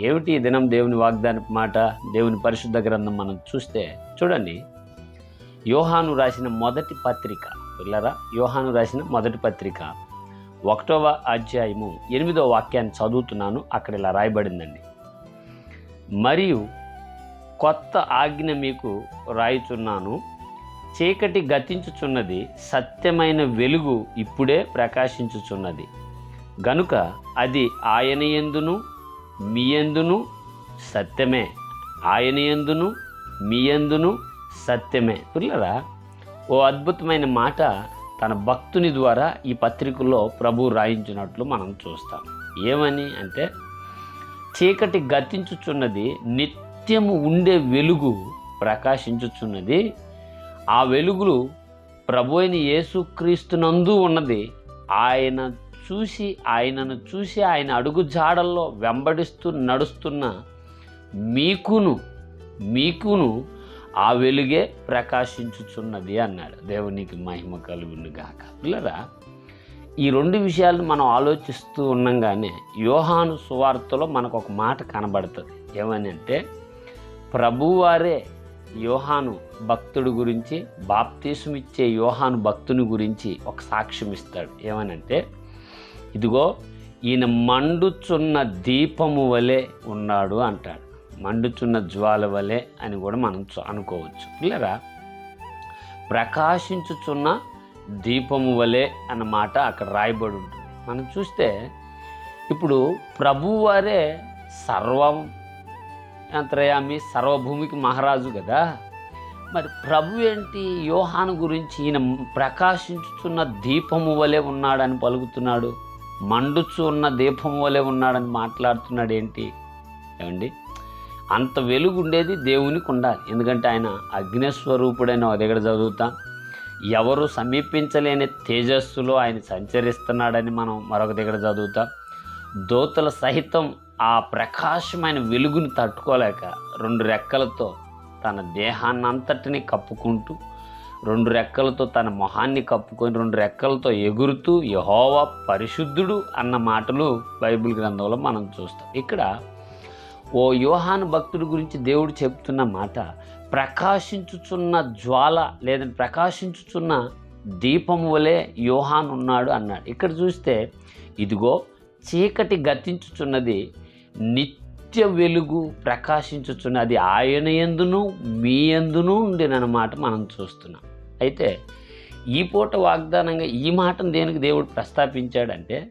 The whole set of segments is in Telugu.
ఏమిటి ఈ దినం దేవుని వాగ్దాన మాట దేవుని పరిశుద్ధ గ్రంథం మనం చూస్తే? చూడండి. యోహాను రాసిన మొదటి పత్రిక. పిల్లరా యోహాను రాసిన మొదటి పత్రిక. ఒకటవ అధ్యాయము ఎనిమిదవ వాక్యాన్ని చదువుతున్నాను. అక్కడ ఇలా రాయబడిందండి. మరియు కొత్త ఆజ్ఞ మీకు రాయుచున్నాను. చీకటి గతించుచున్నది సత్యమైన వెలుగు ఇప్పుడే ప్రకాశించుచున్నది. గనుక అది ఆయన ఎందును మీయందును సత్యమే. ఆయన ఎందును మీయందును సత్యమే. పిల్లరా? ఓ అద్భుతమైన మాట తన భక్తుని ద్వారా ఈ పత్రికలో ప్రభు రాయించినట్లు మనం చూస్తాం. ఏమని అంటే చీకటి గతించుచున్నది నిత్యము ఉండే వెలుగు ప్రకాశించుచున్నది. ఆ వెలుగులు ప్రభు అయిన యేసుక్రీస్తునందు ఉన్నది. ఆయన చూసి ఆయనను చూసి ఆయన అడుగు జాడల్లో వెంబడిస్తూ నడుస్తున్న మీకును మీకును ఆ వెలుగే ప్రకాశించుచున్నది అన్నాడు. దేవునికి మహిమ కలుగును గాక. పిల్లరా ఈ రెండు విషయాలను మనం ఆలోచిస్తూ ఉండంగానే యోహాను సువార్తలో మనకు ఒక మాట కనబడుతుంది. ఏమని అంటే ప్రభువారే యోహాను భక్తుడు గురించి బాప్తీసం ఇచ్చే యోహాను భక్తుని గురించి ఒక సాక్ష్యం ఇస్తాడు ఏమనంటే ఇదిగో ఈయన మండుచున్న దీపము వలె ఉన్నాడు అంటాడు. మండుచున్న జ్వాల వలె అని కూడా మనం అనుకోవచ్చు. పిల్లరా ప్రకాశించుచున్న దీపము వలె అన్నమాట అక్కడ రాయబడి ఉంటుంది. మనం చూస్తే ఇప్పుడు ప్రభువారే సర్వం అంతరయామి సర్వభూమికి మహారాజు కదా. మరి ప్రభు ఏంటి యోహాను గురించి ఈయన ప్రకాశించుచున్న దీపము వలె ఉన్నాడని పలుకుతున్నాడు? మండుచు ఉన్న దీపం వలె ఉన్నాడని మాట్లాడుతున్నాడు ఏంటి ఏమండి? అంత వెలుగు ఉండేది దేవునికి ఉండాలి. ఎందుకంటే ఆయన అగ్నిస్వరూపుడైన ఒక దగ్గర చదువుతాం? ఎవరు సమీపించలేని తేజస్సులో ఆయన సంచరిస్తున్నాడని మనం మరొక దగ్గర చదువుతాం. దోతల సహితం ఆ ప్రకాశమైన వెలుగుని తట్టుకోలేక రెండు రెక్కలతో తన దేహాన్నంతటిని కప్పుకుంటూ రెండు రెక్కలతో తన మొహాన్ని కప్పుకొని రెండు రెక్కలతో ఎగురుతూ యహోవా పరిశుద్ధుడు అన్న మాటలు బైబిల్ గ్రంథంలో మనం చూస్తాం. ఇక్కడ ఓ యోహాను భక్తుడి గురించి దేవుడు చెప్తున్న మాట ప్రకాశించుచున్న జ్వాల లేదంటే ప్రకాశించుచున్న దీపము వలె యోహాన్ ఉన్నాడు అన్నాడు. ఇక్కడ చూస్తే ఇదిగో చీకటి గతించుచున్నది నిత్య వెలుగు ప్రకాశించుచున్నది ఆయన ఎందును మీ ఎందును ఉండినమాట మనం చూస్తున్నాం. అయితే ఈ పూట వాగ్దానంగా ఈ మాటను దేనికి దేవుడు ప్రస్తాపించాడంటే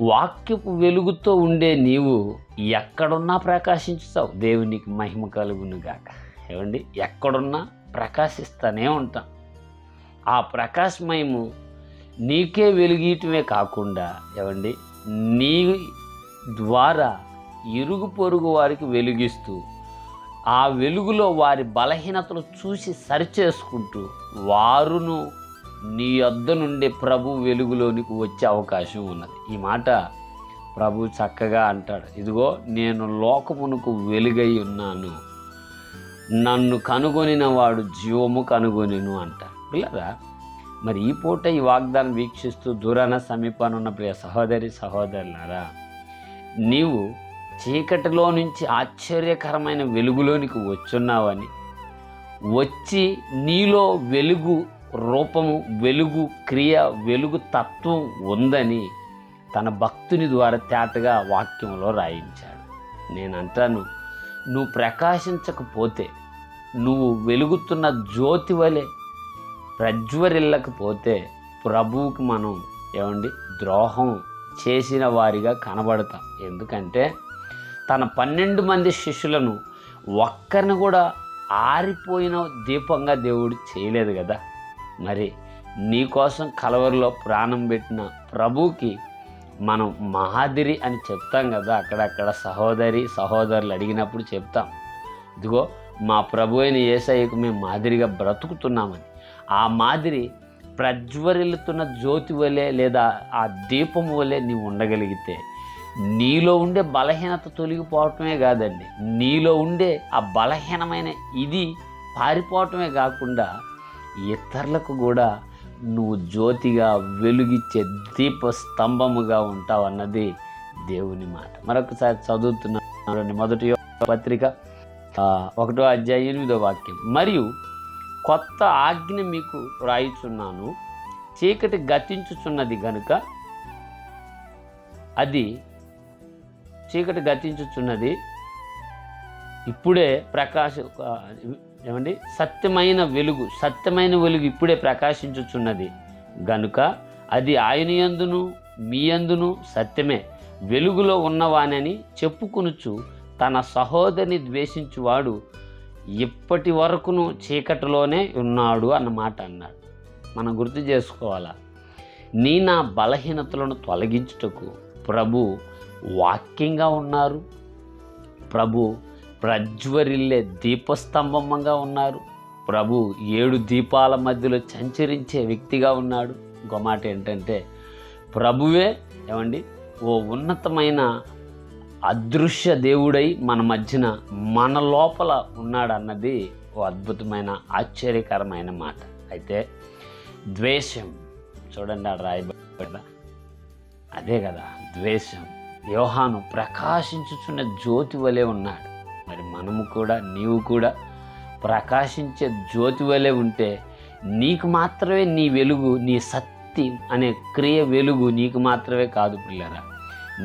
వాక్యపు వెలుగుతో ఉండే నీవు ఎక్కడున్నా ప్రకాశించుతావు దేవునికి మహిమ కలుగును గాక ఏమండి? ఎక్కడున్నా ప్రకాశిస్తూనే ఉంటాం. ఆ ప్రకాశమయము నీకే వెలుగీయటమే కాకుండా ఏమండి? నీ ద్వారా ఇరుగు పొరుగు వారికి వెలుగిస్తూ ఆ వెలుగులో వారి బలహీనతలు చూసి సరిచేసుకుంటూ వారును నీ వద్ద నుండి ప్రభు వెలుగులోనికి వచ్చే అవకాశం ఉన్నది. ఈ మాట ప్రభు చక్కగా అంటాడు. ఇదిగో నేను లోకమునకు వెలుగై ఉన్నాను. నన్ను కనుగొనిన వాడు జీవము కనుగొనిను అంటాడు. పిల్లరా మరి ఈ పూట ఈ వాగ్దానం వీక్షిస్తూ దూరాన సమీపాన్ని ఉన్న ప్రియ సహోదరి సహోదరులారా నీవు చీకటిలో నుంచి ఆశ్చర్యకరమైన వెలుగులోనికి వచ్చున్నావని. వచ్చి నీలో వెలుగు రూపము వెలుగు క్రియ వెలుగు తత్వం ఉందని తన భక్తుని ద్వారా తేటగా వాక్యంలో రాయించాడు. నేను అంటాను నువ్వు ప్రకాశించకపోతే నువ్వు వెలుగుతున్న జ్యోతి వలె ప్రజ్వరిల్లకపోతే ప్రభువుకి మనం ఏమండి ద్రోహం చేసిన వారిగా కనబడతాం. ఎందుకంటే తన పన్నెండు మంది శిష్యులను ఒక్కరిని కూడా ఆరిపోయిన దీపంగా దేవుడు చేయలేదు కదా? మరి నీకోసం కలవరిలో ప్రాణం పెట్టిన ప్రభుకి మనం మాదిరి అని చెప్తాం కదా? అక్కడక్కడ సహోదరి సహోదరులు అడిగినప్పుడు చెప్తాం. ఇదిగో మా ప్రభు అయిన ఏసయ్యకు మేము మాదిరిగా బ్రతుకుతున్నామని. ఆ మాదిరి ప్రజ్వరిల్లుతున్న జ్యోతి వలె లేదా ఆ దీపం వలె నీవు ఉండగలిగితే నీలో ఉండే బలహీనత తొలగిపోవటమే కాదండి. నీలో ఉండే ఆ బలహీనమైన ఇది పారిపోవటమే కాకుండా ఇతరులకు కూడా నువ్వు జ్యోతిగా వెలుగిచ్చే దీప స్తంభముగా ఉంటావు అన్నది దేవుని మాట. మరొకసారి చదువుతున్నాను మొదటి పత్రిక ఒకటో అధ్యాయ ఎనిమిదో వాక్యం. మరియు కొత్త ఆజ్ఞ మీకు రాయిచున్నాను చీకటి గతించుచున్నది గనుక అది చీకటి గతించుచున్నది. ఇప్పుడే ప్రకాశ ఏమండి? సత్యమైన వెలుగు సత్యమైన వెలుగు ఇప్పుడే ప్రకాశించుచున్నది. గనుక అది ఆయన యందును మీ యందును సత్యమే. వెలుగులో ఉన్నవానని చెప్పుకొనుచు తన సహోదరిని ద్వేషించువాడు ఇప్పటి వరకును చీకటిలోనే ఉన్నాడు అన్నమాట అన్నాడు. మనం గుర్తు చేసుకోవాలా? నీ నా బలహీనతలను తొలగించుటకు ప్రభు వాక్యంగా ఉన్నారు. ప్రభు ప్రజ్వరిల్లే దీపస్తంభంగా ఉన్నారు. ప్రభు ఏడు దీపాల మధ్యలో సంచరించే వ్యక్తిగా ఉన్నాడు. ఇంకో మాట ఏంటంటే ప్రభువే ఏమండి ఓ ఉన్నతమైన అదృశ్య దేవుడై మన మధ్యన మన లోపల ఉన్నాడన్నది ఓ అద్భుతమైన ఆశ్చర్యకరమైన మాట. అయితే ద్వేషం చూడండి ఆడ రాయబడ్డ అదే కదా ద్వేషం. యోహాను ప్రకాశించుచున్న జ్యోతి వలె ఉన్నాడు. మరి మనము కూడా నీవు కూడా ప్రకాశించే జ్యోతి వలె ఉంటే నీకు మాత్రమే నీ వెలుగు నీ సత్తి అనే క్రియ వెలుగు నీకు మాత్రమే కాదు పిల్లరా.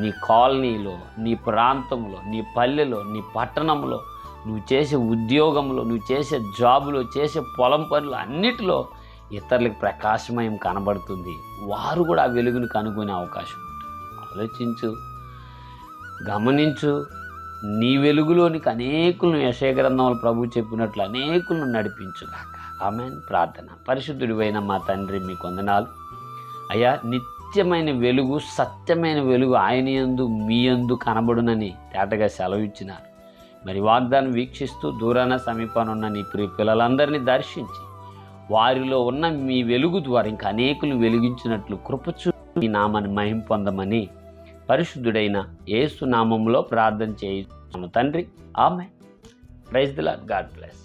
నీ కాలనీలో నీ ప్రాంతంలో నీ పల్లెలో నీ పట్టణంలో నువ్వు చేసే ఉద్యోగంలో నువ్వు చేసే జాబులో చేసే పొలం పనులు అన్నిటిలో ఇతరులకు ప్రకాశమయం కనబడుతుంది. వారు కూడా ఆ వెలుగును కనుగొనే అవకాశం ఉంటుంది. ఆలోచించు. గమనించు నీ వెలుగులోనికి అనేకులను యశగ్రంథంలో ప్రభు చెప్పినట్లు అనేకులను నడిపించుగాక ఆమె ప్రార్థన. పరిశుద్ధుడివైన మా తండ్రి మీ కొందనాలు అయ్యా నిత్యమైన వెలుగు సత్యమైన వెలుగు ఆయన యందు మీ యందు కనబడునని తేటగా సెలవు ఇచ్చినారు. మరి వాగ్దానం వీక్షిస్తూ దూరాన సమీపానున్న నీ ప్రియ పిల్లలందరినీ దర్శించి వారిలో ఉన్న మీ వెలుగు ద్వారా ఇంకా అనేకులు వెలిగించినట్లు కృపచూ మీ నామాన్ని మహిం పొందమని పరిశుద్ధుడైన ఏసునామంలో ప్రార్థన చేయుచున్నాను. తండ్రి ఆమె ప్రైజ్ దిలా గాడ్ బ్లెస్.